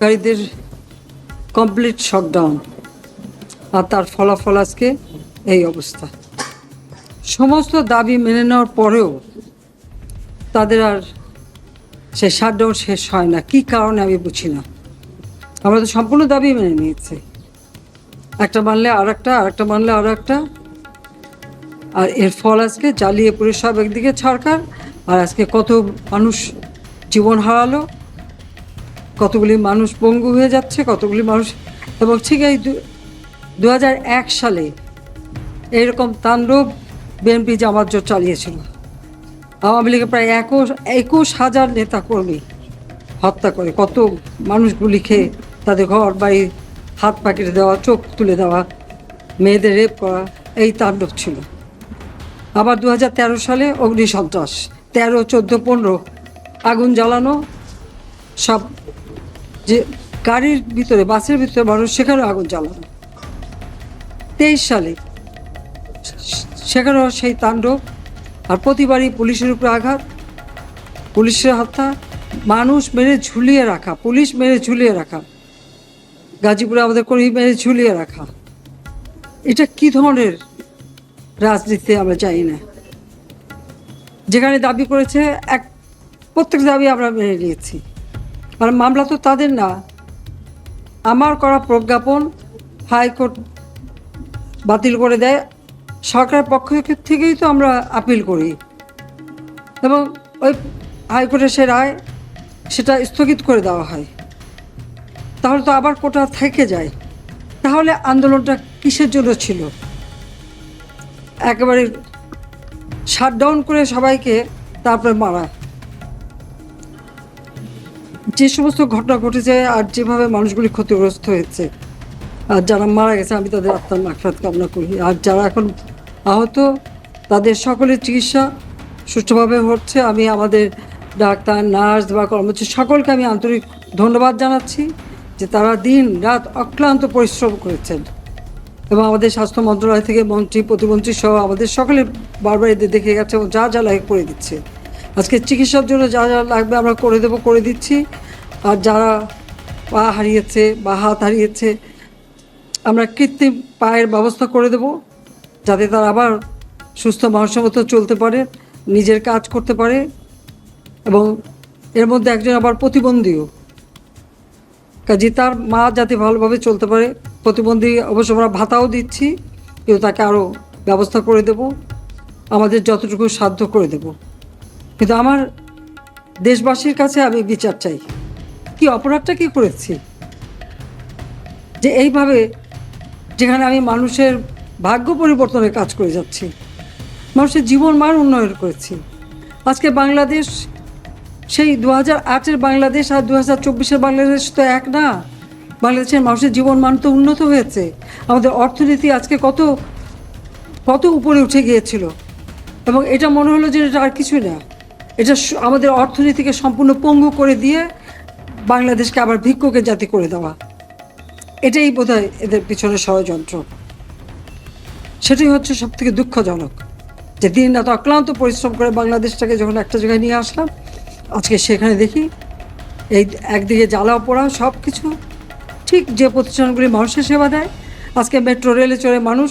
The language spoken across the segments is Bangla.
গাড়িদের কমপ্লিট শটডাউন আর তার ফলাফল আজকে এই অবস্থা। সমস্ত দাবি মেনে নেওয়ার পরেও তাদের আর সে শাটডাউন শেষ হয় না। কি কারণে আমি বুঝি না। আমরা তো সম্পূর্ণ দাবি মেনে নিয়েছি। একটা মানলে আর একটা আর একটা মানলে আর একটা আর এর ফল আজকে জ্বালিয়ে পুরে সব একদিকে সরকার আর আজকে কত মানুষ জীবন হারালো কতগুলি মানুষ পঙ্গু হয়ে যাচ্ছে, কতগুলি মানুষ এবং ঠিক এই দু হাজার এক সালে এরকম তাণ্ডব বিএনপি জামাত জোট চালিয়েছিল। আওয়ামী লীগের প্রায় একুশ একুশ হাজার নেতা কর্মী হত্যা করে, কত মানুষগুলি খেয়ে তাদের ঘর, বাড়ি, হাত পাকিয়ে দেওয়া, চোখ তুলে দেওয়া, মেয়েদের রেপ করা, এই তাণ্ডব ছিল। আবার দু হাজার তেরো সালে অগ্নি সন্ত্রাস তেরো, চোদ্দ, পনেরো, আগুন জ্বালানো, সব যে গাড়ির ভিতরে, বাসের ভিতরে মানুষ সেখানেও আগুন জ্বালানো তেইশ সালে সেখানেও সেই তাণ্ডব, আর প্রতিবারই পুলিশের উপরে আঘাত, পুলিশের হত্যা, মানুষ মেরে ঝুলিয়ে রাখা, পুলিশ মেরে ঝুলিয়ে রাখা, গাজীপুরে আমাদের কর্মী মেরে ঝুলিয়ে রাখা। এটা কি ধরনের রাজনীতি আমরা চাই না। যেখানে দাবি করেছে, এক প্রত্যেক দাবি আমরা মেনে নিয়েছি। আর মামলা তো তাদের না। আমার করা প্রজ্ঞাপন হাইকোর্ট বাতিল করে দেয়। সরকারের পক্ষ থেকেই তো আমরা আপিল করি। এবং ওই হাইকোর্টের সে রায় সেটা স্থগিত করে দেওয়া হয়। তাহলে তো আবার কোটা থেকে যায়। তাহলে আন্দোলনটা কিসের জন্য ছিল? একেবারে শাটডাউন করে সবাইকে তারপরে মারা। যে সমস্ত ঘটনা ঘটেছে আর যেভাবে মানুষগুলি ক্ষতিগ্রস্ত হয়েছে, আর যারা মারা গেছে, আমি তাদের আত্মার মাকফাত কামনা করি। আর যারা এখন আহত, তাদের সকলের চিকিৎসা সুষ্ঠুভাবে হচ্ছে। আমি আমাদের ডাক্তার, নার্স বা কর্মচারী সকলকে আমি আন্তরিক ধন্যবাদ জানাচ্ছি যে তারা দিন রাত অক্লান্ত পরিশ্রম করেছেন। এবং আমাদের স্বাস্থ্য মন্ত্রণালয় থেকে মন্ত্রী, প্রতিমন্ত্রী সহ আমাদের সকলে বারবার এদের দেখে গেছে এবং যা যা লাগে করে দিচ্ছে। আজকে চিকিৎসার জন্য যা যা লাগবে আমরা করে দেবো, করে দিচ্ছি। আর যারা পা হারিয়েছে বা হাত হারিয়েছে, আমরা কৃত্রিম পায়ের ব্যবস্থা করে দেব, যাতে তারা আবার সুস্থ মানুষের চলতে পারে, নিজের কাজ করতে পারে। এবং এর মধ্যে একজন আবার প্রতিবন্ধীও। কাজে তার মা যাতে ভালোভাবে চলতে পারে, প্রতিবন্ধী অবশ্য আমরা ভাতাও দিচ্ছি, কিন্তু তাকে আরও ব্যবস্থা করে দেব। আমাদের যতটুকু সাধ্য করে দেব। কিন্তু আমার দেশবাসীর কাছে আমি বিচার চাই। কি অপরাধটা কি করেছি? যে এইভাবে যেখানে আমি মানুষের ভাগ্য পরিবর্তনের কাজ করে যাচ্ছি, মানুষের জীবন মান উন্নয়ন করেছি। আজকে বাংলাদেশ, সেই দু হাজার আটের বাংলাদেশ আর দু হাজার চব্বিশের বাংলাদেশ তো এক না। বাংলাদেশের মানুষের জীবন মান তো উন্নত হয়েছে। আমাদের অর্থনীতি আজকে কত কত উপরে উঠে গিয়েছিল। এবং এটা মনে হলো যে এটা আর কিছুই না। এটা আমাদের অর্থনীতিকে সম্পূর্ণ পঙ্গু করে দিয়ে বাংলাদেশকে আবার ভিক্ষুকের জাতি করে দেওয়া। এটাই বোধহয় এদের পিছনে ষড়যন্ত্র। সেটাই হচ্ছে সব থেকে দুঃখজনক যে দিন রাত অক্লান্ত পরিশ্রম করে বাংলাদেশটাকে যখন একটা জায়গায় নিয়ে আসলাম, আজকে সেখানে দেখি এই একদিকে জ্বালাও পোড়া সব কিছু ঠিক যে প্রতিষ্ঠানগুলি মানুষের সেবা দেয়, আজকে মেট্রো, রেলে চড়ে মানুষ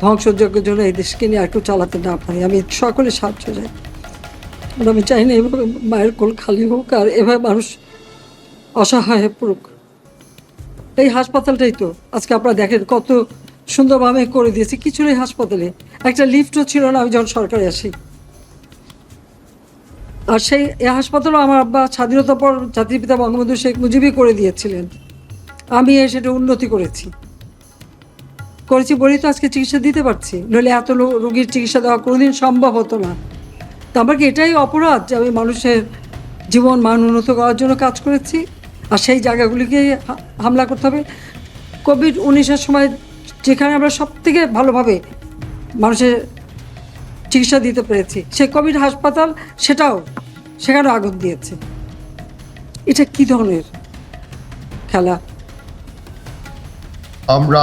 ধ্বংসযজ্ঞের জন্য এই দেশকে নিয়ে আর কেউ চালাতে না পারি। আমি সকলে সাহায্য চাই। আমি চাই না এভাবে মায়ের কোল খালি হোক আর এভাবে মানুষ অসহায় হয়ে পড়ুক। এই হাসপাতালটাই তো। আজকে আপনারা দেখেন কত সুন্দরভাবে করে দিয়েছি। কিছু নেই হাসপাতালে। একটা লিফটও ছিল না, আমি যখন সরকারে আসি। আর সেই এই হাসপাতালও আমার আব্বা স্বাধীনতার পর জাতির পিতা বঙ্গবন্ধু শেখ মুজিবই করে দিয়েছিলেন। আমি সেটা উন্নতি করেছি। করেছি বলেই তো আজকে চিকিৎসা দিতে পারছি। নইলে এত রোগীর চিকিৎসা দেওয়া কোনোদিন সম্ভব হতো না। তো আমার কি এটাই অপরাধ যে আমি মানুষের জীবন মান উন্নত করার জন্য কাজ করেছি? আর সেই জায়গাগুলিকে হামলা করতে হবে। কোভিড উনিশের সময় যেখানে আমরা সব থেকে ভালোভাবে মানুষের চিকিৎসা দিতে পেরেছি, সেই কোভিড হাসপাতাল সেটাও সেখানে আগুন দিয়েছে। এটা কি ধরনের খেলা? আমরা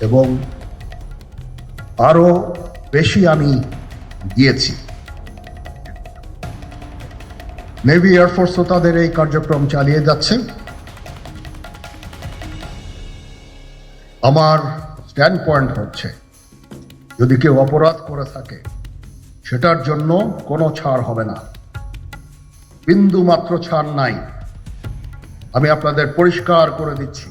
এবং আরও বেশি আমি দিয়েছি। নেভি এয়ারফোর্সও তাদের এই কার্যক্রম চালিয়ে যাচ্ছে। আমার স্ট্যান্ড পয়েন্ট হচ্ছে, যদি কেউ অপরাধ করে থাকে, সেটার জন্য কোনো ছাড় হবে না। বিন্দু মাত্র ছাড় নাই। আমি আপনাদের পরিষ্কার করে দিচ্ছি।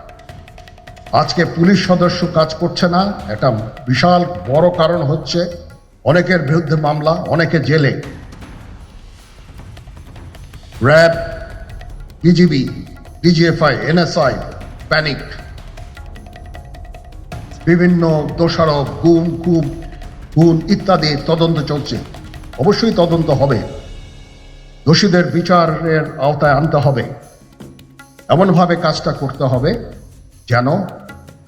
আজকে পুলিশ সদস্য কাজ করছে না। একটা বিশাল বড় কারণ হচ্ছে অনেকের বিরুদ্ধে মামলা, অনেকে জেলে। RAB BGB DGFI, NSI, panic. বিভিন্ন দোষারোপ, গুম, খুব, খুন ইত্যাদি তদন্ত চলছে। অবশ্যই তদন্ত হবে। দোষীদের বিচারের আওতায় আনতে হবে। এমনভাবে কাজটা করতে হবে যেন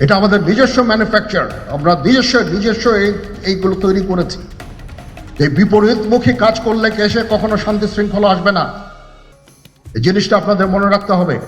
এটা আমাদের নিজস্ব ম্যানুফ্যাকচার আমরা নিজস্ব নিজস্ব এই- এইগুলো তৈরি করেছি। এই বিপরীতমুখী কাজ করলে কেসে কখনো শান্তি শৃঙ্খলা আসবে না? এই জিনিসটা আপনাদের মনে রাখতে হবে।